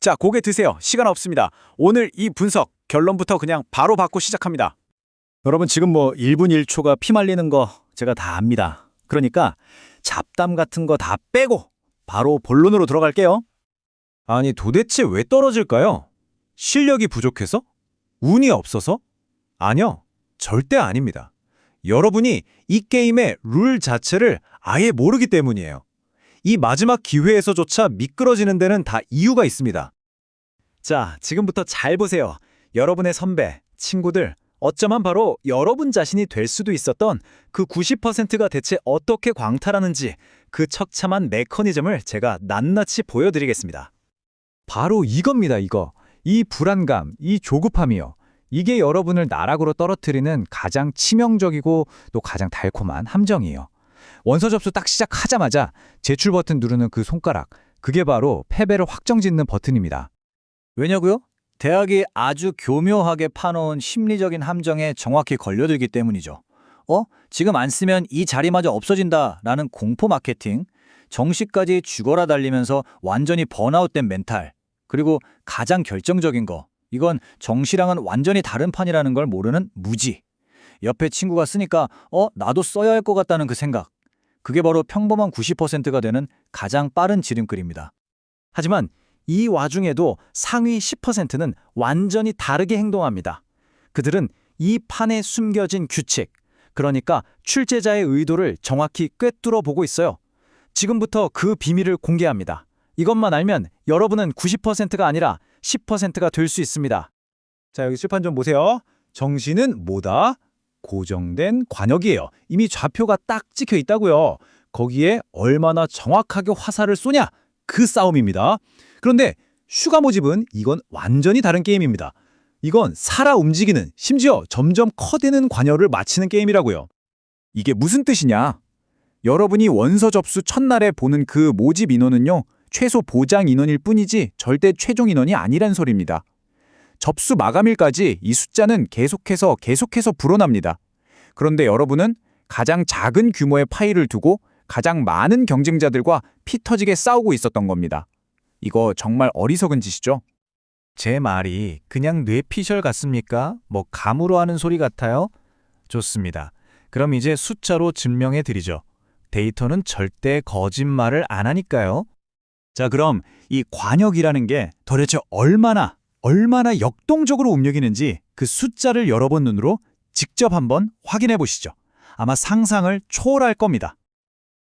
자, 고개 드세요. 시간 없습니다. 오늘 이 분석 결론부터 그냥 바로 받고 시작합니다. 여러분 지금 뭐 1분 1초가 피 말리는 거 제가 다 압니다. 그러니까 잡담 같은 거 다 빼고 바로 본론으로 들어갈게요. 아니, 도대체 왜 떨어질까요? 실력이 부족해서? 운이 없어서? 아니요. 절대 아닙니다. 여러분이 이 게임의 룰 자체를 아예 모르기 때문이에요. 이 마지막 기회에서조차 미끄러지는 데는 다 이유가 있습니다. 자, 지금부터 잘 보세요. 여러분의 선배, 친구들, 어쩌면 바로 여러분 자신이 될 수도 있었던 그 90%가 대체 어떻게 광탈하는지 그 척참한 메커니즘을 제가 낱낱이 보여드리겠습니다. 바로 이겁니다, 이거. 이 불안감, 이 조급함이요. 이게 여러분을 나락으로 떨어뜨리는 가장 치명적이고 또 가장 달콤한 함정이에요. 원서 접수 딱 시작하자마자 제출 버튼 누르는 그 손가락, 그게 바로 패배를 확정짓는 버튼입니다. 왜냐고요? 대학이 아주 교묘하게 파놓은 심리적인 함정에 정확히 걸려들기 때문이죠. 어? 지금 안 쓰면 이 자리마저 없어진다라는 공포 마케팅, 정시까지 죽어라 달리면서 완전히 번아웃된 멘탈, 그리고 가장 결정적인 거, 이건 정시랑은 완전히 다른 판이라는 걸 모르는 무지. 옆에 친구가 쓰니까 어? 나도 써야 할 것 같다는 그 생각. 그게 바로 평범한 90%가 되는 가장 빠른 지름길입니다. 하지만 이 와중에도 상위 10%는 완전히 다르게 행동합니다. 그들은 이 판에 숨겨진 규칙, 그러니까 출제자의 의도를 정확히 꿰뚫어 보고 있어요. 지금부터 그 비밀을 공개합니다. 이것만 알면 여러분은 90%가 아니라 10%가 될 수 있습니다. 자, 여기 칠판 좀 보세요. 정시는 뭐다? 고정된 관역이에요. 이미 좌표가 딱 찍혀 있다고요. 거기에 얼마나 정확하게 화살을 쏘냐? 그 싸움입니다. 그런데 슈가 모집은 이건 완전히 다른 게임입니다. 이건 살아 움직이는, 심지어 점점 커지는 관여를 맞히는 게임이라고요. 이게 무슨 뜻이냐? 여러분이 원서 접수 첫날에 보는 그 모집 인원은요, 최소 보장 인원일 뿐이지 절대 최종 인원이 아니란 소리입니다. 접수 마감일까지 이 숫자는 계속해서 계속해서 불어납니다. 그런데 여러분은 가장 작은 규모의 파일을 두고 가장 많은 경쟁자들과 피 터지게 싸우고 있었던 겁니다. 이거 정말 어리석은 짓이죠? 제 말이 그냥 뇌피셜 같습니까? 뭐 감으로 하는 소리 같아요? 좋습니다. 그럼 이제 숫자로 증명해 드리죠. 데이터는 절대 거짓말을 안 하니까요. 자, 그럼 이 관역이라는 게 도대체 얼마나 얼마나 역동적으로 움직이는지 그 숫자를 여러분 눈으로 직접 한번 확인해 보시죠. 아마 상상을 초월할 겁니다.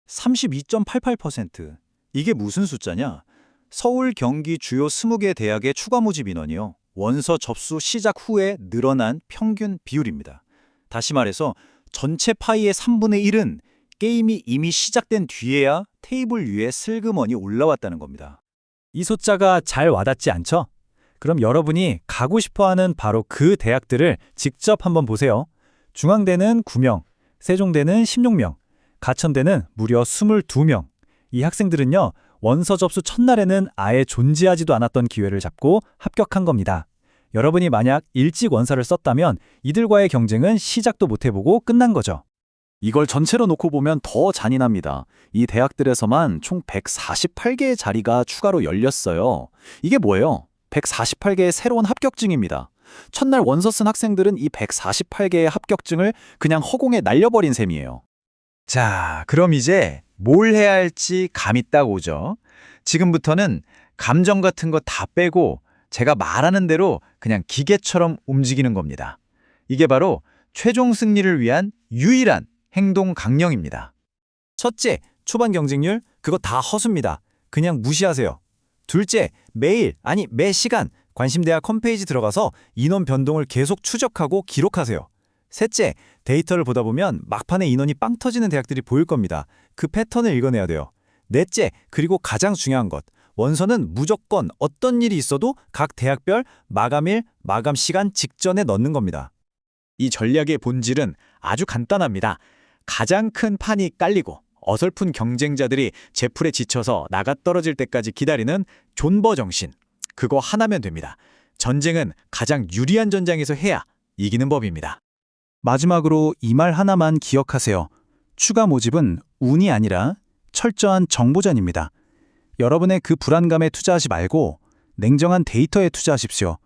32.88%. 이게 무슨 숫자냐? 서울, 경기 주요 20개 대학의 추가 모집 인원이요. 원서 접수 시작 후에 늘어난 평균 비율입니다. 다시 말해서 전체 파이의 3분의 1은 게임이 이미 시작된 뒤에야 테이블 위에 슬그머니 올라왔다는 겁니다. 이 숫자가 잘 와닿지 않죠? 그럼 여러분이 가고 싶어하는 바로 그 대학들을 직접 한번 보세요. 중앙대는 9명, 세종대는 16명, 가천대는 무려 22명. 이 학생들은요, 원서 접수 첫날에는 아예 존재하지도 않았던 기회를 잡고 합격한 겁니다. 여러분이 만약 일찍 원서를 썼다면 이들과의 경쟁은 시작도 못 해보고 끝난 거죠. 이걸 전체로 놓고 보면 더 잔인합니다. 이 대학들에서만 총 148개의 자리가 추가로 열렸어요. 이게 뭐예요? 148개의 새로운 합격증입니다. 첫날 원서 쓴 학생들은 이 148개의 합격증을 그냥 허공에 날려버린 셈이에요. 자, 그럼 이제 뭘 해야 할지 감이 딱 오죠. 지금부터는 감정 같은 거 다 빼고 제가 말하는 대로 그냥 기계처럼 움직이는 겁니다. 이게 바로 최종 승리를 위한 유일한 행동 강령입니다. 첫째, 초반 경쟁률 그거 다 허수입니다. 그냥 무시하세요. 둘째, 매일 아니 매 시간 관심대학 홈페이지 들어가서 인원 변동을 계속 추적하고 기록하세요. 셋째, 데이터를 보다 보면 막판에 인원이 빵 터지는 대학들이 보일 겁니다. 그 패턴을 읽어내야 돼요. 넷째, 그리고 가장 중요한 것. 원서는 무조건 어떤 일이 있어도 각 대학별 마감일, 마감 시간 직전에 넣는 겁니다. 이 전략의 본질은 아주 간단합니다. 가장 큰 판이 깔리고 어설픈 경쟁자들이 제풀에 지쳐서 나가 떨어질 때까지 기다리는 존버 정신. 그거 하나면 됩니다. 전쟁은 가장 유리한 전장에서 해야 이기는 법입니다. 마지막으로 이 말 하나만 기억하세요. 추가 모집은 운이 아니라 철저한 정보전입니다. 여러분의 그 불안감에 투자하지 말고 냉정한 데이터에 투자하십시오.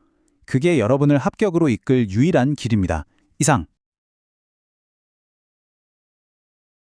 그게 여러분을 합격으로 이끌 유일한 길입니다. 이상